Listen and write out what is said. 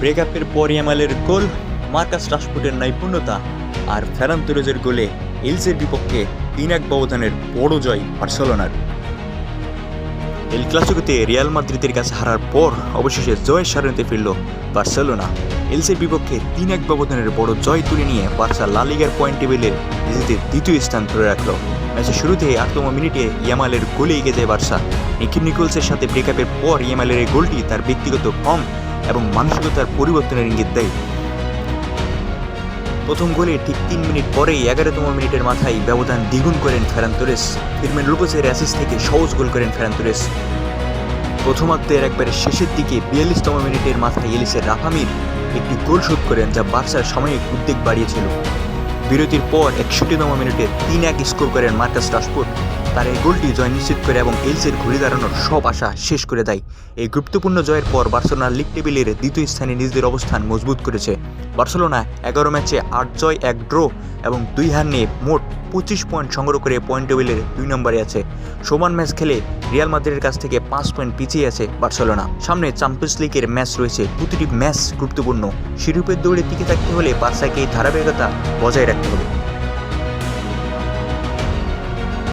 ব্রেকআপের পর ইয়ামালের গোল, মার্কাস রাশফোর্ডের নৈপুণ্যতা আর ফেরান তুরেজের গোলে এলসের বিপক্ষে তিন এক ব্যবধানের বড় জয় বার্সেলোনার। এল ক্লাসিকোতে রিয়াল মাদ্রিদের কাছে হারার পর অবশেষে জয়ের সারণীতে ফিরল বার্সেলোনা। এলসের বিপক্ষে তিন এক ব্যবধানের বড় জয় তুলে নিয়ে বার্সা লা লিগার পয়েন্ট টেবিলের নিজেদের দ্বিতীয় স্থান ধরে রাখল। ম্যাচের শুরুতে আটতম মিনিটে ইয়ামালের গোলে এগিয়ে যায় বার্সা। নিকি নিকোলসের সাথে ব্রেকআপের পর ইয়ামালের এই গোলটি তার ব্যক্তিগত ফর্ম এবং মানসিকতার পরিবর্তনের ইঙ্গিত দেয়। প্রথম গোলে ঠিক তিন মিনিট পরেই এগারোতম মিনিটের মাথায় ব্যবধান দ্বিগুণ করেন ফেরান তোরেস ফিরমেন লুপোসের অ্যাসিস থেকে সহজ গোল করেন ফেরান তোরেস প্রথমার্ধের একবারে শেষের দিকে বিয়াল্লিশতম মিনিটের মাথায় এলিসের রাফামির একটি গোল শোধ করেন যা বার্সার সাময়িক উদ্বেগ বাড়িয়েছিল। বিরতির পর একষট্টি একষট্টিতম মিনিটে তিন এক স্কোর করেন মার্কাস রাশফোর্ড। তার এই গোলটি জয় নিশ্চিত করে এবং এলসের ঘুরে দাঁড়ানোর সব আশা শেষ করে দেয়। এই গুরুত্বপূর্ণ জয়ের পর বার্সেলোনা লিগ টেবিলের দ্বিতীয় স্থানে নিজেদের অবস্থান মজবুত করেছে। বার্সেলোনা এগারো ম্যাচে আট জয়, এক ড্র এবং দুই হার নিয়ে মোট পঁচিশ পয়েন্ট সংগ্রহ করে পয়েন্ট টেবিলের দুই নম্বরে আছে। সমান ম্যাচ খেলে রিয়াল মাদ্রিদের কাছ থেকে পাঁচ পয়েন্ট পিছিয়ে আছে বার্সেলোনা। সামনে চ্যাম্পিয়ন্স লিগের ম্যাচ রয়েছে। প্রতিটি ম্যাচ গুরুত্বপূর্ণ। শিরোপের দৌড়ে টিকে থাকতে হলে বার্সাকে এই ধারাবাহিকতা বজায় রাখতে করবে